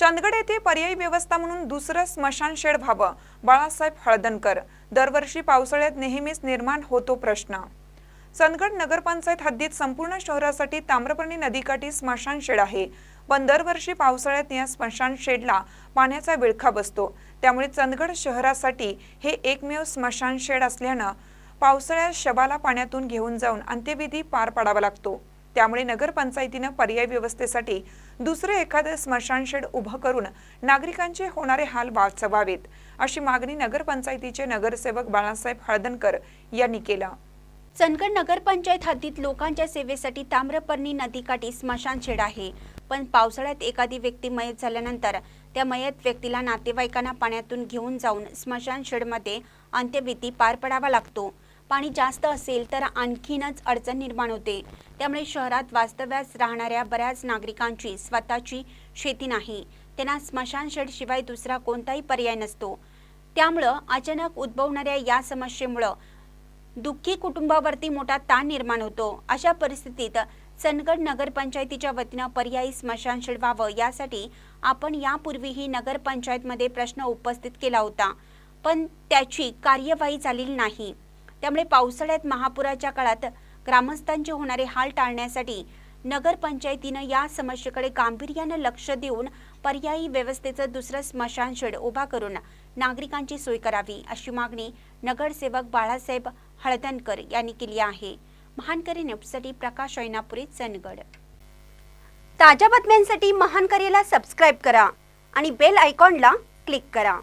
चंदगड येथे पर्यायी व्यवस्था म्हणून दुसरं स्मशान शेड व्हावं बाळासाहेब हळदणकर. दरवर्षी पावसाळ्यात नेहमीच निर्माण होतो प्रश्न. चंदगड नगरपंचायत हद्दीत संपूर्ण शहरासाठी ताम्रपर्णी नदीकाठी स्मशान शेड आहे. पण दरवर्षी पावसाळ्यात या स्मशान शेडला पाण्याचा विळखा बसतो. त्यामुळे चंदगड शहरासाठी हे एकमेव स्मशान शेड असल्यानं पावसाळ्यात शबाला पाण्यातून घेऊन जाऊन अंत्यविधी पार पाडावा लागतो. त्यामुळे नगरपंचायतीनं पर्याय व्यवस्थेसाठी दुसरे एखादं स्मशान शेड उभं करून नागरिकांचे होणारे हाल वाचवावेत अशी मागणी नगरपंचायतीचे नगरसेवक बाळासाहेब हळदणकर यांनी केलं. चंदगड नगरपंचायत हद्दीत लोकांच्या सेवेसाठी ताम्रपर्णी नदीकाठी स्मशान शेड आहे. पण पावसाळ्यात एखादी व्यक्ती मयत झाल्यानंतर त्या मयत व्यक्तीला नातेवाईकांना पाण्यातून घेऊन जाऊन स्मशान शेडमध्ये अंत्यविधी पार पडावा लागतो. पाणी जास्त असेल तर आणखीनच अडचण निर्माण होते. त्यामुळे शहरात वास्तव्यास राहणाऱ्या बऱ्याच नागरिकांची स्वतःची शेती नाही. त्यांना स्मशानशेडशिवाय दुसरा कोणताही पर्याय नसतो. त्यामुळं अचानक उद्भवणाऱ्या या समस्येमुळं दुःखी कुटुंबावरती मोठा ताण निर्माण होतो. अशा परिस्थितीत चंदगड नगरपंचायतीच्या वतीनं पर्यायी स्मशानशेड व्हावं यासाठी आपण यापूर्वीही नगरपंचायतमध्ये प्रश्न उपस्थित केला होता. पण त्याची कार्यवाही झालेली नाही. त्यामुळे पावसाळ्यात महापुराच्या काळात ग्रामस्थांचे होणारे हाल टाळण्यासाठी नगरपंचायतीनं या समस्येकडे गांभीर्यानं लक्ष देऊन पर्यायी व्यवस्थेचं दुसरं स्मशान शेड उभा करून नागरिकांची सोय करावी अशी मागणी नगरसेवक बाळासाहेब हळदणकर यांनी केली आहे. महानकरी न्यूजसाठी प्रकाश ऐनापुरी चंदगड. ताज्या बातम्यांसाठी महानकरीला सबस्क्राईब करा आणि बेल आयकॉनला क्लिक करा.